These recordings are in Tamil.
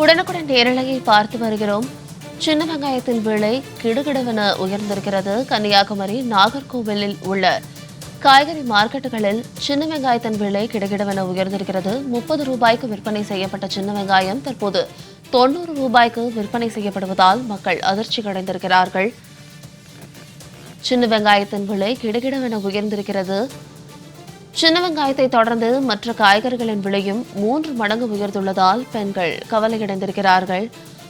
உடனுக்குடன் நேரலையை பார்த்து வருகிறோம். சின்ன வெங்காயத்தின் விலை கிடுகிடுவென உயர்ந்திருக்கிறது. கன்னியாகுமரி நாகர்கோவிலில் உள்ள காய்கறி மார்க்கெட்டுகளில் சின்ன வெங்காயத்தின் விலை கிடுகிடுவென உயர்ந்திருக்கிறது. முப்பது ரூபாய்க்கு விற்பனை செய்யப்பட்ட சின்ன வெங்காயம் தற்போது தொண்ணூறு ரூபாய்க்கு விற்பனை செய்யப்படுவதால் மக்கள் அதிர்ச்சி அடைந்திருக்கிறார்கள். சின்ன வெங்காயத்தின் விலை கிடுகிடுவென உயர்ந்திருக்கிறது. சின்ன வெங்காயத்தை தொடர்ந்து மற்ற காய்கறிகளின் விலையும் மூன்று மடங்கு உயர்ந்துள்ளதால் பெண்கள் கவலையடைந்திருக்கிறார்கள்.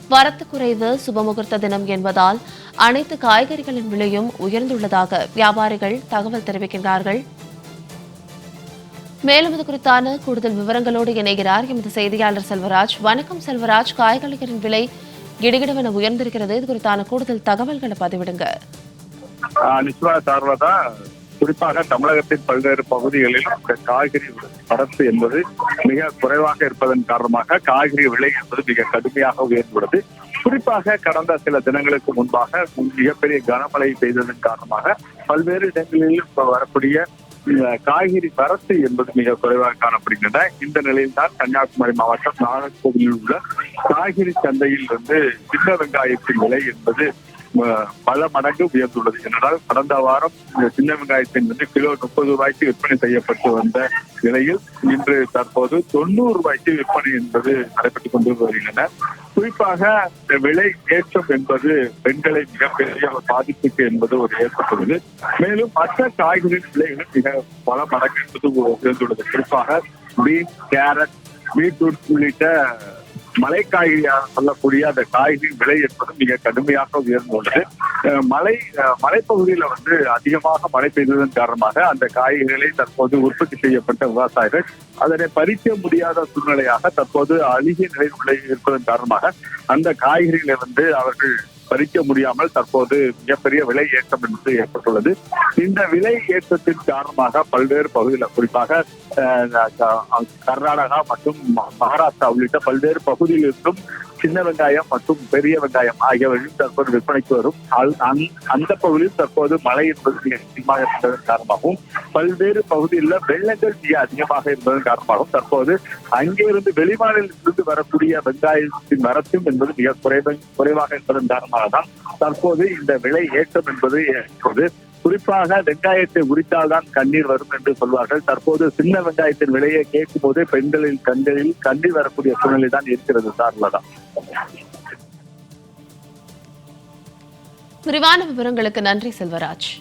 வரத்து குறைவு சுபமுகூர்த்த தினம் என்பதால் அனைத்து காய்கறிகளின் விலையும் உயர்ந்துள்ளதாக வியாபாரிகள் தகவல் தெரிவிக்கின்றார்கள். மேலும் இது குறித்தான கூடுதல் விவரங்களோடு இணைகிறார் எமது செய்தியாளர் செல்வராஜ். வணக்கம் செல்வராஜ். காய்கறிகளின் விலை கிடுகிடுவென உயர்ந்திருக்கிறது. இது குறித்தான கூடுதல் தகவல்களை பதிவிடுங்க. நிச்சயமாக சார்பாக குறிப்பாக தமிழகத்தின் பல்வேறு பகுதிகளில் இந்த காய்கறி வரத்து என்பது மிக குறைவாக இருப்பதன் காரணமாக காய்கறி விலை என்பது மிக கடுமையாக உயர்ந்துள்ளது. குறிப்பாக கடந்த சில தினங்களுக்கு முன்பாக மிகப்பெரிய கனமழை பெய்ததன் காரணமாக பல்வேறு இடங்களில் இப்ப வரக்கூடிய காய்கறி வரத்து என்பது மிக குறைவாக காணப்படுகின்றன. இந்த நிலையில் தான் கன்னியாகுமரி மாவட்டம் நாகர்கோவிலில் உள்ள காய்கறி சந்தையில் வந்து சின்ன வெங்காயத்தின் விலை என்பது பல மடங்கு உயர்ந்துள்ளது. என்றால் கடந்த வாரம் இந்த சின்ன வெங்காயத்தின் வந்து கிலோ முப்பது ரூபாய்க்கு விற்பனை செய்யப்பட்டு வந்த நிலையில் இன்று தற்போது தொண்ணூறு ரூபாய்க்கு விற்பனை என்பது நடைபெற்றுக் கொண்டு வருகின்றன. குறிப்பாக இந்த விலை ஏற்றம் என்பது பெண்களை மிகப்பெரிய பாதிப்புக்கு என்பது ஒரு ஏற்பட்டுள்ளது. மேலும் மற்ற காய்கறி விலைகளும் மிக பல மடங்கு என்பது உயர்ந்துள்ளது. குறிப்பாக பீன் கேரட் பீட்ரூட் உள்ளிட்ட மலைக்காய்கறியாக சொல்லக்கூடிய அந்த காய்கறி விலை என்பது மிக கடுமையாக உயர்ந்துள்ளது மலை மலைப்பகுதியில வந்து அதிகமாக மழை பெய்ததன் காரணமாக அந்த காய்கறிகளை தற்போது உற்பத்தி செய்யப்பட்ட விவசாயிகள் அதனை பறிக்க முடியாத சூழ்நிலையாக தற்போது அழுகிய நிலை உள்ள இருப்பதன் காரணமாக அந்த காய்கறிகளை வந்து அவர்கள் பறிக்க முடியாமல் தற்போது மிகப்பெரிய விலை ஏற்றம் என்பது ஏற்பட்டுள்ளது. இந்த விலை ஏற்றத்தின் காரணமாக பல்வேறு பகுதிகளில் குறிப்பாக அஹ், கர்நாடகா மற்றும் ம- மகாராஷ்டிரா உள்ளிட்ட பல்வேறு பகுதியில் இருந்தும் சின்ன வெங்காயம் மற்றும் பெரிய வெங்காயம் ஆகியவையும் தற்போது விற்பனைக்கு வரும். அந்த- அந்த பகுதியில் தற்போது மழை என்பது அதிகமாக இருப்பதன் காரணமாகவும் பல்வேறு பகுதியில் வெள்ளங்கள் மிக அதிகமாக இருப்பதன் காரணமாகவும் தற்போது அங்கிருந்து வெளிமாநிலத்திலிருந்து வரக்கூடிய வெங்காயத்தின் வரத்தும் என்பது மிக குறைவாக இருப்பதன் காரணமாக தான் தற்போது இந்த விலை ஏற்றம் என்பது குறிப்பாக வெங்காயத்தை உரித்தால் தான் கண்ணீர் வரும் என்று சொல்வார்கள். தற்போது சின்ன வெங்காயத்தின் விலையை கேட்கும் போது பெண்களின் கண்களில் கண்ணீர் வரக்கூடிய சூழ்நிலை தான் இருக்கிறது சார்லதான் விரிவான விவரங்களுக்கு நன்றி செல்வராஜ்.